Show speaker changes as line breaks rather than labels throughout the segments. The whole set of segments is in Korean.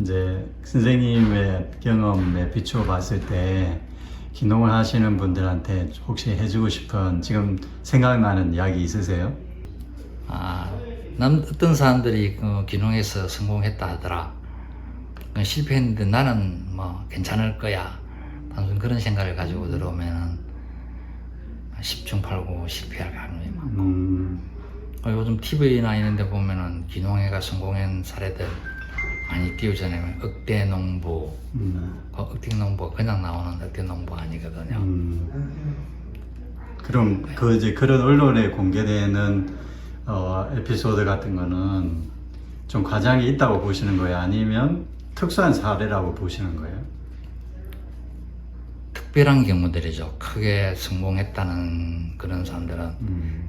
이제 선생님의 경험에 비추어 봤을 때 기농을 하시는 분들한테 혹시 해주고 싶은 지금 생각나는 이야기 있으세요?
아, 남 어떤 사람들이 그 기농에서 성공했다 하더라. 그 실패했는데 나는 뭐 괜찮을 거야. 단순 그런 생각을 가지고 들어오면은 십중팔구 실패할 가능성이 많고.
음,
어, 요즘 TV나 이런 데 보면은 기농회가 성공한 사례들 많이 띄우잖아요. 억대 농부,
음,
그 억대 농부 그냥 나오는 억대 농부 아니거든요.
음. 그럼 그 이제 그런 언론에 공개되는 어, 에피소드 같은 거는 좀 과장이 있다고 보시는 거예요? 아니면 특수한 사례라고 보시는 거예요?
특별한 경우들이죠. 크게 성공했다는 그런 사람들은
음,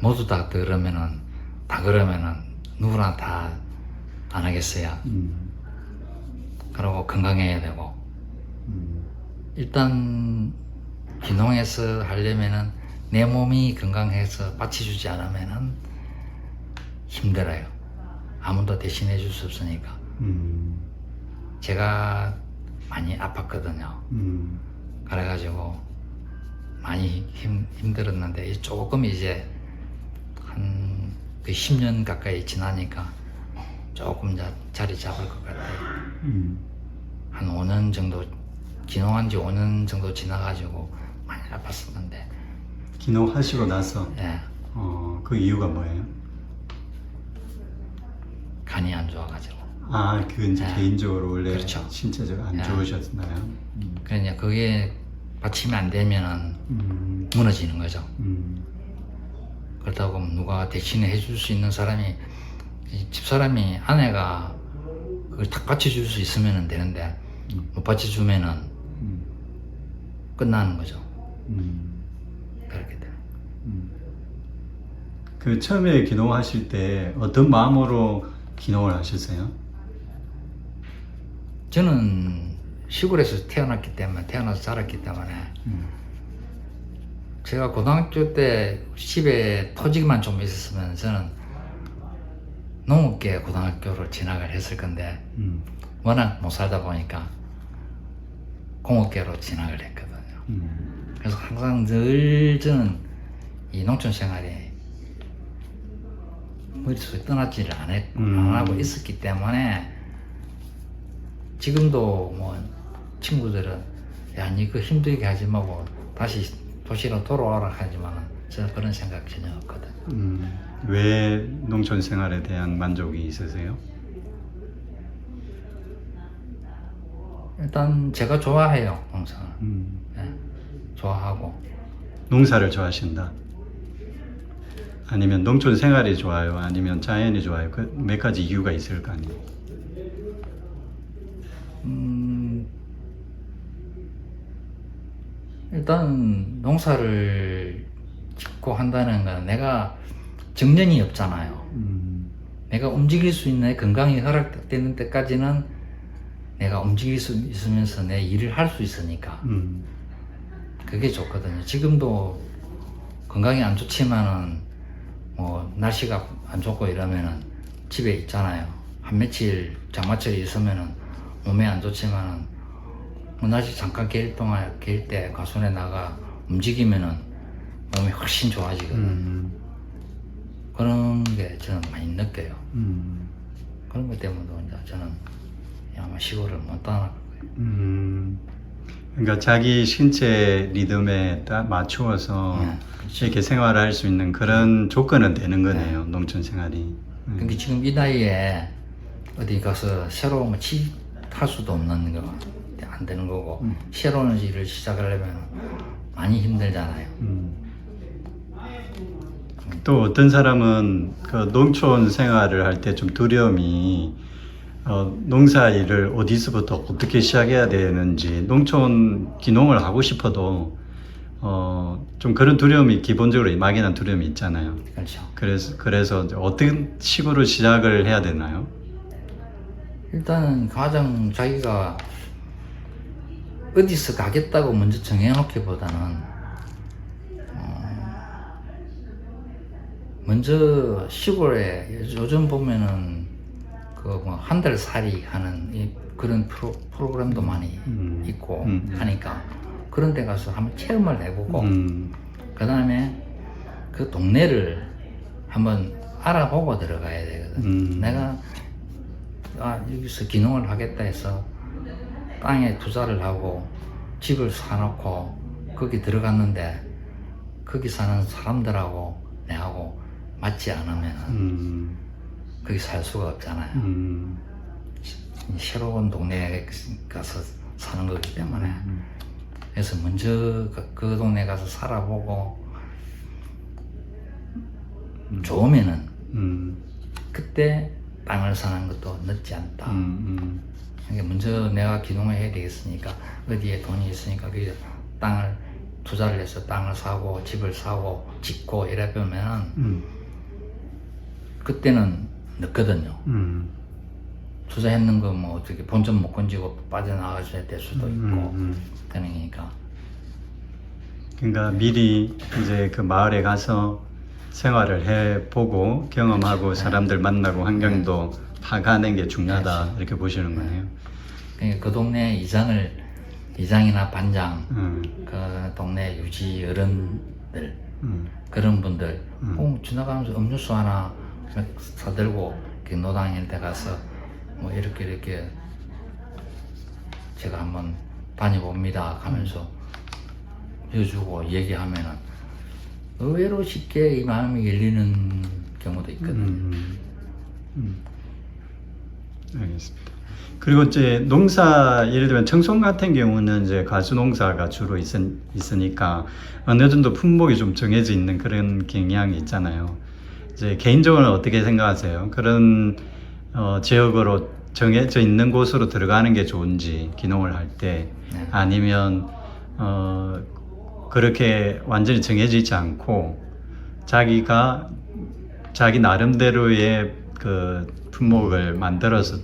모두 다 그러면은 다 그러면은 누구나 다 안 하겠어요.
음,
그리고 건강해야 되고
음,
일단 기농에서 하려면은 내 몸이 건강해서 받쳐주지 않으면은 힘들어요. 아무도 대신해 줄 수 없으니까
음,
제가 많이 아팠거든요.
음,
그래가지고 많이 힘, 힘들었는데 조금 이제 한그 10년 가까이 지나니까 조금 자, 자리 잡을 것 같아요.
음.
한 5년 정도 기농한 지 5년 정도 지나가지고 많이 아팠었는데
기농하시고 나서
예,
어, 그 이유가 뭐예요?
간이 안 좋아가지고
아, 그 이제
네.
개인적으로 원래
그렇죠.
신체적으로 안
네.
좋으셨나요? 음,
그러냐 그게 받침이 안 되면은
음,
무너지는 거죠.
음,
그렇다고 누가 대신해 해줄 수 있는 사람이 이 집사람이 아내가 그걸 탁 받쳐줄 수 있으면 되는데
음.
못 받쳐주면은
음,
끝나는 거죠.
음,
그렇게 돼요.
음. 그 처음에 기농하실 때 어떤 마음으로 기농을 하셨어요?
저는 시골에서 태어났기 때문에 태어나서 자랐기 때문에
음,
제가 고등학교 때 집에 토지만 좀 있었으면 저는 농업계 고등학교를 진학을 했을 건데
음,
워낙 못 살다 보니까 공업계로 진학을 했거든요.
음,
그래서 항상 늘 저는 이 농촌 생활이 머릿속에 떠나지를 안, 했,
음.
안 하고 있었기 때문에 지금도 뭐 친구들은 야, 니그 힘들게 하지 말고 다시 도시로 돌아와라 하지만 저는 그런 생각 전혀 없거든.
음. 왜 농촌 생활에 대한 만족이 있으세요?
일단 제가 좋아해요, 농사를.
음,
예, 좋아하고.
농사를 좋아하신다. 아니면 농촌 생활이 좋아요? 아니면 자연이 좋아요? 그 몇 가지 이유가 있을 거 아니에요?
음, 일단 농사를 짓고 한다는 건 내가 정년이 없잖아요.
음,
내가 움직일 수 있는 건강이 허락되는 때까지는 내가 움직일 수 있으면서 내 일을 할 수 있으니까
음,
그게 좋거든요. 지금도 건강이 안 좋지만은 뭐 날씨가 안 좋고 이러면은 집에 있잖아요. 한 며칠 장마철이 있으면은 몸에 안 좋지만은 뭐 날씨 잠깐 개일 동안 개일 때 가수원에 나가 움직이면은 몸이 훨씬 좋아지거든요.
음,
그런 게 저는 많이 느껴요.
음,
그런 것 때문에도 이제 저는 아마 시골을 못 떠날 거예요.
음. 그러니까 자기 신체 리듬에 딱 맞추어서
네, 그렇죠.
이렇게 생활을 할 수 있는 그런 조건은 되는 거네요. 농촌 생활이. 음.
근데 지금 이 나이에 어디 가서 새로운 거 취할 수도 없는 거 안 되는 거고
음.
새로운 일을 시작하려면 많이 힘들잖아요.
음. 또 어떤 사람은 그 농촌 생활을 할 때 좀 두려움이 어, 농사 일을 어디서부터 어떻게 시작해야 되는지 농촌 기농을 하고 싶어도 어, 좀 그런 두려움이 기본적으로 막연한 두려움이 있잖아요.
그렇죠.
그래서 그래서 어떤 식으로 시작을 해야 되나요?
일단은 가장 자기가 어디서 가겠다고 먼저 정해놓기보다는 어, 먼저 시골에 요즘 보면은 그 뭐 한 달 살이 하는 이 그런 프로, 프로그램도 많이
음.
있고
음.
하니까 그런 데 가서 한번 체험을 해보고
음.
그 다음에 그 동네를 한번 알아보고 들어가야 되거든.
음.
내가 아, 여기서 기농을 하겠다 해서 땅에 투자를 하고 집을 사놓고 거기 들어갔는데 거기 사는 사람들하고 내하고 맞지 않으면
음.
거기 살 수가 없잖아요.
음.
새로운 동네에 가서 사는 거기 때문에 그래서 먼저 그, 그 동네 가서 살아보고 좋으면은
음.
그때 땅을 사는 것도 늦지 않다.
음.
그러니까 먼저 내가 기농을 해야 되겠으니까 어디에 돈이 있으니까 그 땅을 투자를 해서 땅을 사고 집을 사고 짓고 이래 보면은
음.
그때는 늦거든요.
음.
투자했는 거 뭐 어떻게 본전 못 건지고 빠져나가야 될 수도 있고
음.
그러니까
그러니까 미리 이제 그 마을에 가서 생활을 해 보고 경험하고
그렇죠.
사람들 만나고 환경도 파가는 게 중요하다
그렇죠.
이렇게 보시는 거네요.
그러니까 그 동네 이장을 이장이나 반장
음.
그 동네 유지 어른들
음.
그런 분들
음.
꼭 지나가면서 음료수 하나 사들고 이렇게 노당 이런 데 가서 뭐 이렇게 이렇게 제가 한번 다녀봅니다 하면서 해주고 얘기하면은 의외로 쉽게 이 마음이 열리는 경우도 있거든요.
음. 음. 알겠습니다. 그리고 이제 농사 예를 들면 청송 같은 경우는 이제 가수 농사가 주로 있, 있으니까 어느 정도 품목이 좀 정해져 있는 그런 경향이 있잖아요. 이제 개인적으로 어떻게 생각하세요? 그런 어, 지역으로 정해져 있는 곳으로 들어가는 게 좋은지 기농을 할때
네.
아니면 어, 그렇게 완전히 정해져 있지 않고 자기가 자기 나름대로의 그 품목을 만들어서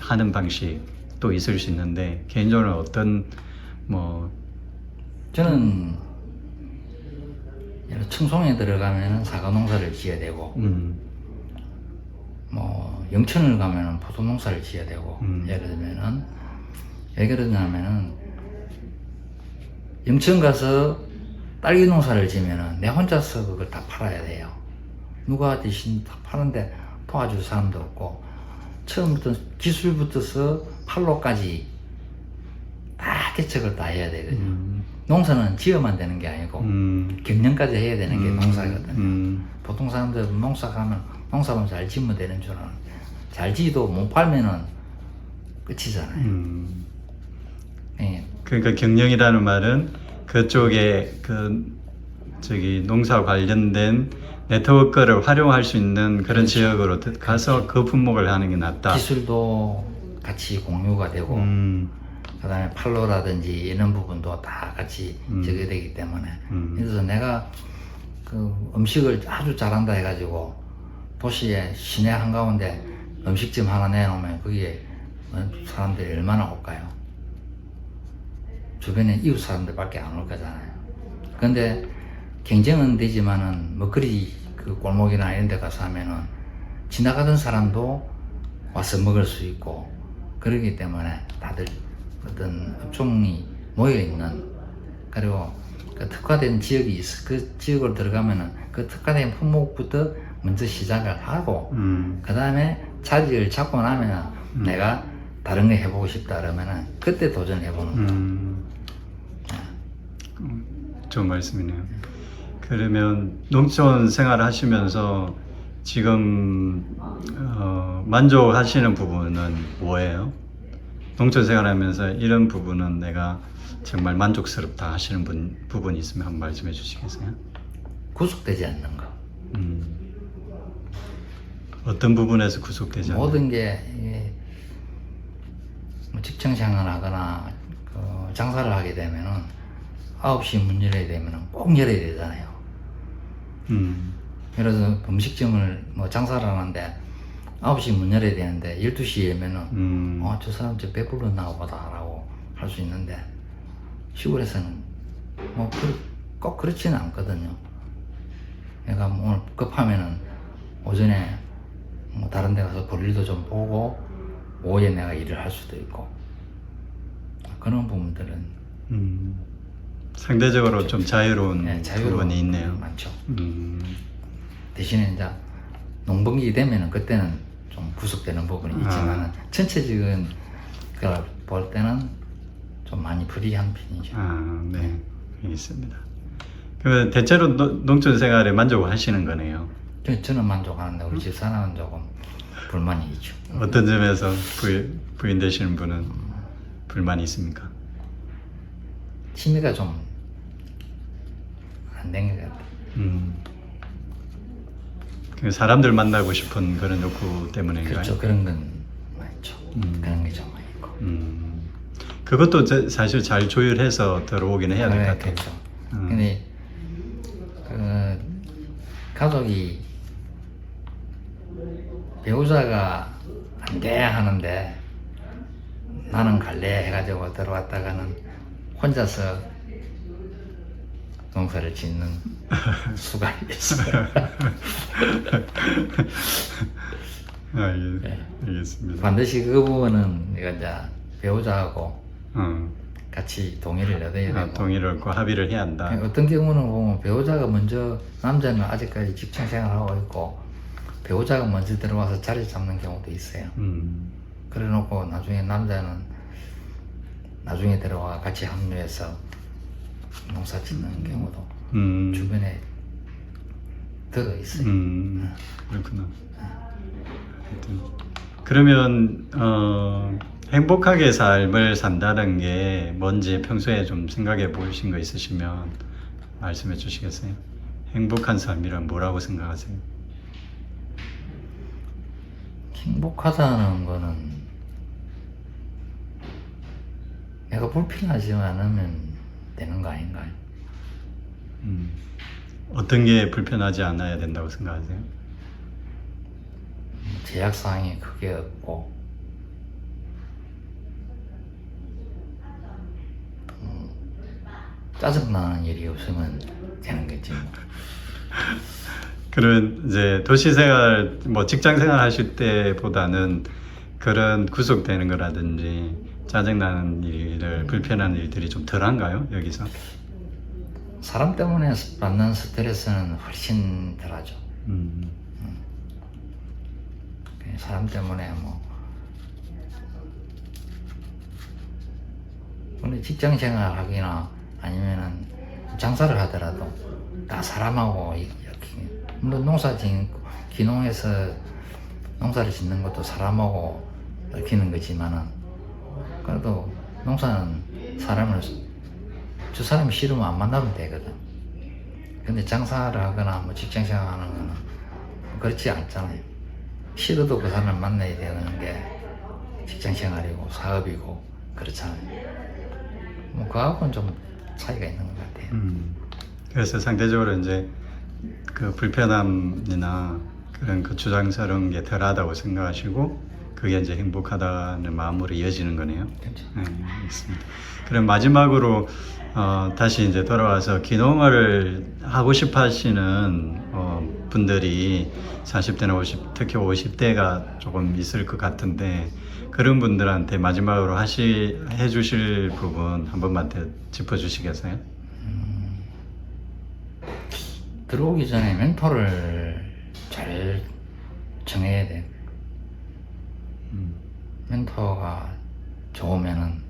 하는 방식도 있을 수 있는데 개인적으로 어떤 뭐
저는 예를 청송에 들어가면은 사과 농사를 지어야 되고
음,
뭐 영천을 가면은 포도 농사를 지어야 되고
음.
예를 들면은 왜 그러냐면은 영천 가서 딸기 농사를 지면은 내 혼자서 그걸 다 팔아야 돼요. 누가 대신 다 파는데 도와줄 사람도 없고 처음부터 기술부터서 팔로까지 다 개척을 다 해야 되거든요.
음,
농사는 지어만 되는 게 아니고
음,
경영까지 해야 되는 게
음,
농사거든요.
음,
보통 사람들은 농사 가면 농사만 잘 지으면 되는 줄 아는 잘 지도 못 팔면은 끝이잖아요.
음.
예.
그러니까 경영이라는 말은 그쪽에 그 저기 농사 관련된 네트워크를 활용할 수 있는 그런 지역으로 드- 가서 그 품목을 하는 게 낫다.
기술도 같이 공유가 되고
음,
그 다음에 팔로라든지 이런 부분도 다 같이
음.
저게 되기 때문에
음.
그래서 내가 그 음식을 아주 잘한다 해가지고 도시에 시내 한가운데 음식점 하나 내놓으면 거기에 사람들이 얼마나 올까요? 주변에 이웃 사람들밖에 안 올 거잖아요. 근데 경쟁은 되지만은 먹거리 그 골목이나 이런 데 가서 하면은 지나가던 사람도 와서 먹을 수 있고 그러기 때문에 다들 어떤 업종이 모여 있는 그리고 그 특화된 지역이 있어 그 지역으로 들어가면은 그 특화된 품목부터 먼저 시작을 하고
음,
그 다음에 자리를 잡고 나면은 내가 다른 거 해보고 싶다 그러면은 그때 도전해보는 거.
음. 좋은 말씀이네요. 그러면 농촌 생활을 하시면서 지금 어, 만족하시는 부분은 뭐예요? 농촌 생활하면서 이런 부분은 내가 정말 만족스럽다 하시는 분, 부분이 있으면 한번 말씀해 주시겠어요?
구속되지 않는 거.
음. 어떤 부분에서 구속되지 않나요?
모든 게 이게 뭐 직장 생활하거나 그 장사를 하게 되면은 9시 문 열어야 되면은 꼭 열어야 되잖아요.
음,
예를 들어서 음식점을 뭐 장사를 하는데 9시 문 열어야 되는데 12시에 열면은
음,
어, 저 사람 저 배불렀나 보다라고 할 수 있는데 시골에서는 뭐 꼭 그렇지는 않거든요. 내가 뭐 오늘 급하면은 오전에 뭐 다른 데 가서 볼일도 좀 보고 오후에 내가 일을 할 수도 있고 그런 부분들은
음, 상대적으로 좀 자유로운
네, 자유로운
부분이 있네요.
많죠.
음,
대신에 이제 농번기 되면은 그때는 좀 구속되는 부분이
아.
전체적인 걸볼 때는 좀 많이 불이한 편이죠.
아, 네, 알겠습니다. 그 대체로 노- 농촌 생활에 만족하시는 거네요.
저- 저는 만족하는데 우리 집사람은 조금 불만이 있죠.
어떤 점에서 부인, 부인 되시는 분은 불만이 있습니까?
취미가 좀 안 된 것 같아요.
음, 그 사람들 만나고 싶은 그런 욕구 때문인가요?
그렇죠. 그런 건 많죠.
음.
그런 게 좀 많이 있고.
음, 그것도 제- 사실 잘 조율해서 들어오긴 해야 될것
네,
같아요.
그렇죠.
음.
근데 그 가족이 배우자가 안 돼 하는데 나는 갈래 해가지고 들어왔다가는 혼자서 농사를 짓는 수가 있어요.
아, 예,
네.
알겠습니다.
반드시 그 부분은 이거 이제 배우자하고
어,
같이 동의를 얻어야 되고
아, 동의를 얻고 합의를 해야 한다.
어떤 경우는 보면 배우자가 먼저 남자는 아직까지 직장 생활하고 있고 배우자가 먼저 들어와서 자리 잡는 경우도 있어요.
음,
그래놓고 나중에 남자는 나중에 들어와 같이 합류해서 농사 짓는 경우도
음,
주변에 들어 있어요.
음, 그렇구나. 하여튼, 그러면 어, 행복하게 삶을 산다는 게 뭔지 평소에 좀 생각해 보신 거 있으시면 말씀해 주시겠어요? 행복한 삶이란 뭐라고 생각하세요?
행복하다는 거는 내가 불편하지 않으면 되는 거 아닌가요?
음, 어떤 게 불편하지 않아야 된다고 생각하세요?
제약사항이 크게 없고 음, 짜증나는 일이 없으면 되는 거지 뭐.
그러면 이제 도시 생활, 뭐 직장 생활 하실 때보다는 그런 구속되는 거라든지 짜증나는 일을 불편한 일들이 좀 덜한가요 여기서?
사람 때문에 받는 스트레스는 훨씬 덜하죠.
음,
그 사람 때문에 뭐. 근데 직장 생활 하기나 아니면은 장사를 하더라도 다 사람하고 이- 이렇게 물론 농사 짓는 기농에서 농사를 짓는 것도 사람하고 얽히는 거지만은 그래도 농사는 사람을 저 사람이 싫으면 안 만나면 되거든 근데 장사를 하거나 뭐 직장 생활 하는 거는 그렇지 않잖아요 싫어도 그 사람을 만나야 되는 게 직장 생활이고 사업이고 그렇잖아요. 뭐 그하고는 좀 차이가 있는 것 같아요.
음. 그래서 상대적으로 이제 그 불편함이나 그런 그 주장스러운 게 덜하다고 생각하시고 그게 이제 행복하다는 마음으로 이어지는 거네요.
그렇죠.
네, 알겠습니다. 그럼 마지막으로 어, 다시 이제 돌아와서 기농을 하고 싶어 하시는 어, 분들이 40대나 50, 특히 50대가 조금 있을 것 같은데 그런 분들한테 마지막으로 하시, 해 주실 부분 한 번만 더 짚어 주시겠어요?
들어오기 전에 멘토를 잘 정해야 돼.
음,
멘토가 좋으면은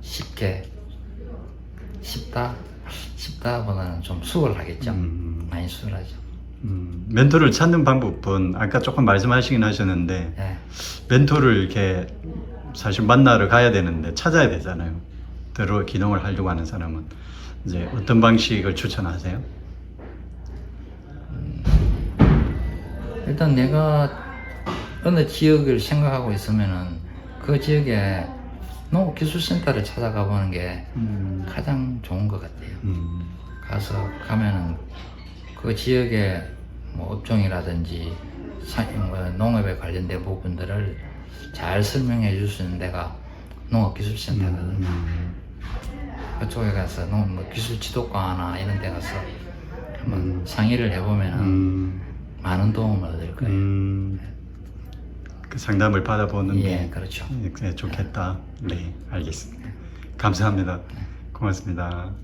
쉽게 쉽다 쉽다보다는 좀 수월하겠죠.
음.
많이 수월하죠.
음, 멘토를 찾는 방법은 아까 조금 말씀하시긴 하셨는데
예.
멘토를 이렇게 사실 만나러 가야 되는데 찾아야 되잖아요. 들어 기능을 하려고 하는 사람은 이제 어떤 방식을 추천하세요?
일단 내가 어느 지역을 생각하고 있으면은 그 지역에 농업 기술센터를 찾아가 보는 게
음,
가장 좋은 것 같아요.
음,
가서 가면은 그 지역의 뭐 업종이라든지 사- 뭐 농업에 관련된 부분들을 잘 설명해 줄 수 있는 데가 농업기술센터거든요.
음,
그쪽에 가서 농, 뭐 기술 지도과나 이런 데 가서 한번
음.
상의를 해보면 은
음,
많은 도움을 얻을 거예요.
음, 그 상담을 받아보는
예,
게
그렇죠.
네, 좋겠다. 네, 알겠습니다. 감사합니다. 고맙습니다.